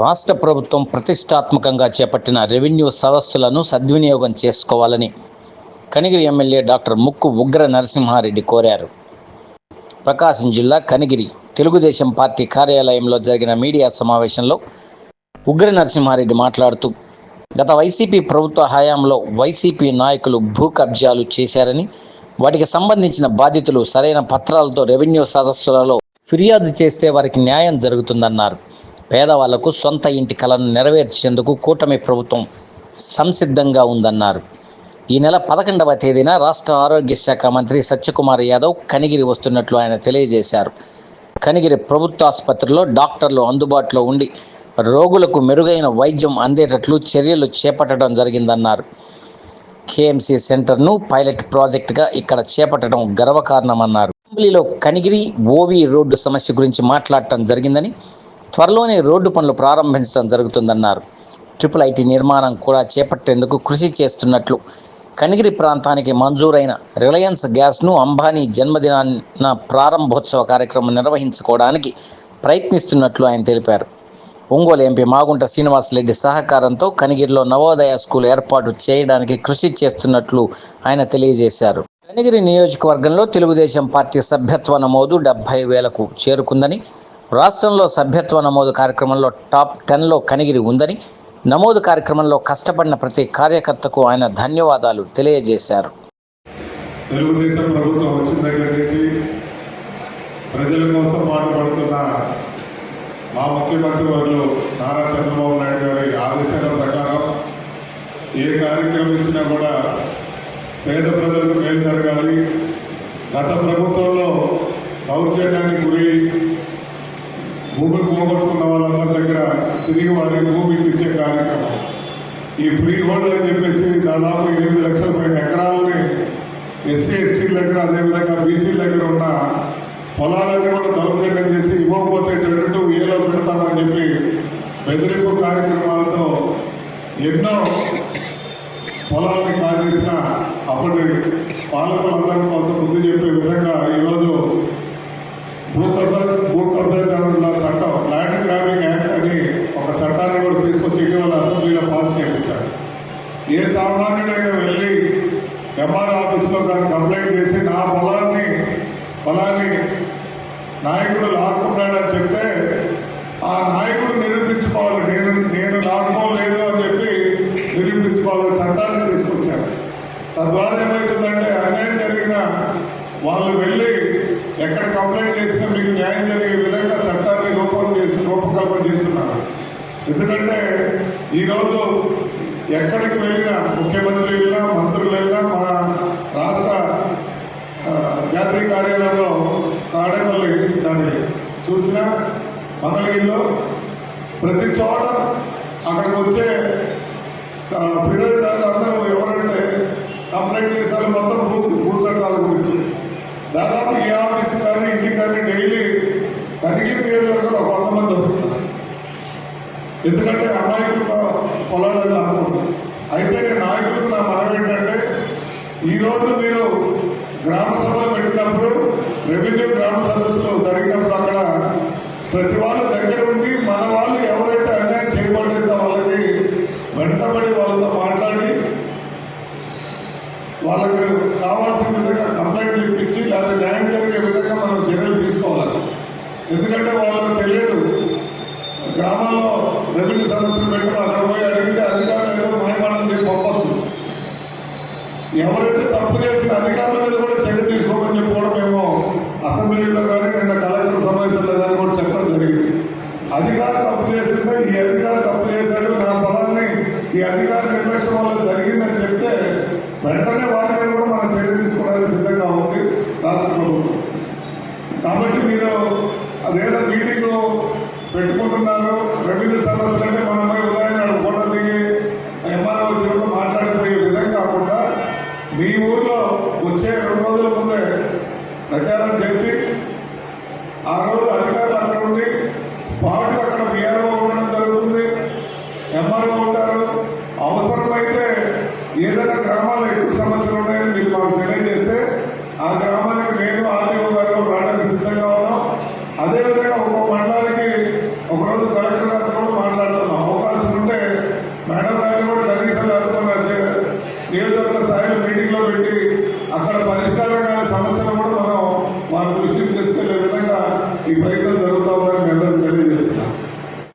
రాష్ట్ర ప్రభుత్వం ప్రతిష్టాత్మకంగా చేపట్టిన రెవెన్యూ సదస్సులను సద్వినియోగం చేసుకోవాలని కనిగిరి ఎమ్మెల్యే డాక్టర్ ముక్కు ఉగ్ర నరసింహారెడ్డి కోరారు. ప్రకాశం జిల్లా కనిగిరి తెలుగుదేశం పార్టీ కార్యాలయంలో జరిగిన మీడియా సమావేశంలో ఉగ్ర నరసింహారెడ్డి మాట్లాడుతూ గత వైసీపీ ప్రభుత్వ హయాంలో వైసీపీ నాయకులు భూ కబ్జాలు చేశారని వాటికి సంబంధించిన బాధితులు సరైన పత్రాలతో రెవెన్యూ సదస్సులలో ఫిర్యాదు చేస్తే వారికి న్యాయం జరుగుతుందన్నారు. పేదవాళ్ళకు సొంత ఇంటి కలను నెరవేర్చేందుకు కూటమి ప్రభుత్వం సంసిద్ధంగా ఉందన్నారు. ఈ నెల పదకొండవ తేదీన రాష్ట్ర ఆరోగ్య శాఖ మంత్రి సత్యకుమార్ యాదవ్ కనిగిరి వస్తున్నట్లు ఆయన తెలియజేశారు. కనిగిరి ప్రభుత్వ ఆసుపత్రిలో డాక్టర్లు అందుబాటులో ఉండి రోగులకు మెరుగైన వైద్యం అందేటట్లు చర్యలు చేపట్టడం జరిగిందన్నారు. కేఎంసీ సెంటర్ను పైలట్ ప్రాజెక్టుగా ఇక్కడ చేపట్టడం గర్వకారణమన్నారు. అసెంబ్లీలో కనిగిరి ఓవి రోడ్డు సమస్య గురించి మాట్లాడటం జరిగిందని త్వరలోనే రోడ్డు పనులు ప్రారంభించడం జరుగుతుందన్నారు. ట్రిపుల్ ఐటీ నిర్మాణం కూడా చేపట్టేందుకు కృషి చేస్తున్నట్లు కనిగిరి ప్రాంతానికి మంజూరైన రిలయన్స్ గ్యాస్ను అంబానీ జన్మదినాన్న ప్రారంభోత్సవ కార్యక్రమం నిర్వహించుకోవడానికి ప్రయత్నిస్తున్నట్లు ఆయన తెలిపారు. ఒంగోలు ఎంపీ మాగుంట శ్రీనివాసరెడ్డి సహకారంతో కనిగిరిలో నవోదయ స్కూల్ ఏర్పాటు చేయడానికి కృషి చేస్తున్నట్లు ఆయన తెలియజేశారు. కనిగిరి నియోజకవర్గంలో తెలుగుదేశం పార్టీ సభ్యత్వ నమోదు డెబ్బై వేలకు చేరుకుందని రాష్ట్రంలో సభ్యత్వ నమోదు కార్యక్రమంలో టాప్ టెన్లో కనిగిరి ఉందని నమోదు కార్యక్రమంలో కష్టపడిన ప్రతి కార్యకర్తకు ఆయన ధన్యవాదాలు తెలియజేశారు. తెలుగుదేశం ప్రభుత్వం వచ్చిన దగ్గర నుంచి ప్రజల కోసం పాటుపడుతున్న మా ముఖ్యమంత్రి వర్యులు నారా చంద్రబాబు నాయుడు గారి ఆదేశాల ప్రకారం ఏ కార్యక్రమం ఇచ్చినా కూడా పేద ప్రజలకు మేలు జరగాలి. గత ప్రభుత్వంలో దౌర్జన్యానికి గురి భూమిని పోగొట్టుకున్న వాళ్ళందరి దగ్గర తిరిగి వాళ్ళ భూమి ఇచ్చే కార్యక్రమం. ఈ ఫ్రీ హోల్డ్ అని చెప్పేసి దాదాపు ఎనిమిది లక్షల పైన ఎకరాలని ఎస్సీ ఎస్టీల దగ్గర అదేవిధంగా బీసీల దగ్గర ఉన్న పొలాలన్నీ కూడా దౌర్జన్యం చేసి ఇవ్వకపోతే ట్వంటీ ఏలో పెడతామని చెప్పి బెదిరింపు కార్యక్రమాలతో ఎన్నో పొలాల్ని కాజేసిన అప్పటి పాలకులందరి కోసం ముందు చెప్పే విధంగా ఈరోజు భూ కబ్జా భూ కబ్జాదారుల చట్టం ల్యాండ్ గ్రాబింగ్ యాక్ట్ అని ఒక చట్టాన్ని కూడా తీసుకొచ్చి ఇటీవల అసెంబ్లీలో పాస్ చేయించారు ఏ సామాన్యుడైనా వెళ్ళి ఎంఆర్ ఆఫీస్లో దాన్ని కంప్లైంట్ చేసి నా పొలాన్ని పొలాన్ని నాయకుడు లాక్కున్నాడని చెప్తే ఆ నాయకుడు నిరూపించుకోవాలి. నేను నేను లాక్కోలేదు అని చెప్పి నిరూపించుకోవాలి. చట్టాన్ని తీసుకొచ్చాను తద్వారా ఏమవుతుందంటే అన్యాయం జరిగిన వాళ్ళు వెళ్ళి ఎక్కడ కంప్లైంట్ చేసినా మీకు న్యాయం జరిగే విధంగా చట్టాన్ని రూపం చేసి రూపకల్పన చేస్తున్నారు. ఎందుకంటే ఈరోజు ఎక్కడికి వెళ్ళినా ముఖ్యమంత్రి వెళ్ళినా మంత్రులు వెళ్ళినా మా రాష్ట్ర జాతీయ కార్యాలయంలో తాడేపల్లి దాన్ని చూసినా మంగళగిరిలో ప్రతి చోట అక్కడికి వచ్చే ఫిర్యాదుదారులు అందరూ ఎవరంటే కంప్లైంట్ చేశారు మొత్తం భూ భూచట్టాల గురించి. దాదాపు ఈ ఆఫీస్ కానీ ఇంటికి కానీ డైలీ తనిఖీ నియోజకవర్గంలో ఒక వంద మంది వస్తున్నారు. ఎందుకంటే అమాయకులు పొలాలను లాక్కుంటారు అయితే నేను నాయకులకు నా మనం ఏంటంటే ఈరోజు మీరు గ్రామ సభలు పెట్టినప్పుడు రెవెన్యూ గ్రామ సదస్సులు జరిగినప్పుడు అక్కడ ప్రతి వాళ్ళ దగ్గర ఉండి మన వాళ్ళు ఎవరైతే అన్యాయం చేయబడిందో వాళ్ళకి వెంటబడి వాళ్ళతో మాట్లాడి వాళ్ళకు కావాల్సిన విధంగా కంప్లైంట్లు ఇప్పించి లేదా న్యాయం జరిగే విధంగా మనం చర్యలు తీసుకోవాలి. ఎందుకంటే వాళ్ళకు తెలియదు గ్రామాల్లో రెవెన్యూ సదస్సులు పెట్టినప్పుడు అక్కడ పోయి అడిగితే అధికారులు ఏదో మాయమాటలు చెప్పి పంపచ్చు. ఎవరైతే తప్పు చేసిన అధికారుల మీద కూడా చర్య తీసుకోమని చెప్పుకోవడం మేము అసెంబ్లీలో కానీ నిన్న కలెక్టర్ సమావేశంలో కానీ కూడా చెప్పడం జరిగింది. అధికారులు తప్పు చేసిందే? ఈ అధికారులు తప్పు చేశారు. నా పొలాన్ని ఈ అధికారులు నిర్లక్ష్యం వల్ల జరిగిందని చెప్తే వెంటనే వాటి మీద కూడా మనం చర్య తీసుకోవడానికి సిద్ధంగా ఉంది రాష్ట్ర ప్రభుత్వం కాబట్టి మీరు అదేదో మీటింగ్ పెట్టుకుంటున్నారు. రెవెన్యూ సమస్యలు అంటే మనం పోయి ఉదయం నాడు ఫోటో దిగి ఎంఆర్ఓ వచ్చినప్పుడు మాట్లాడిపోయే విధంగా కాకుండా మీ ఊర్లో వచ్చే రెండు రోజుల ముందే ప్రచారం చేసి ఆ రోజు అధికారులు అక్కడ ఉండి మీటింగ్లో పెట్టి అక్కడ పరిష్కారం కాని సమస్యలు కూడా మనం మన దృష్టికి తీసుకెళ్ళే విధంగా ఈ ప్రయత్నం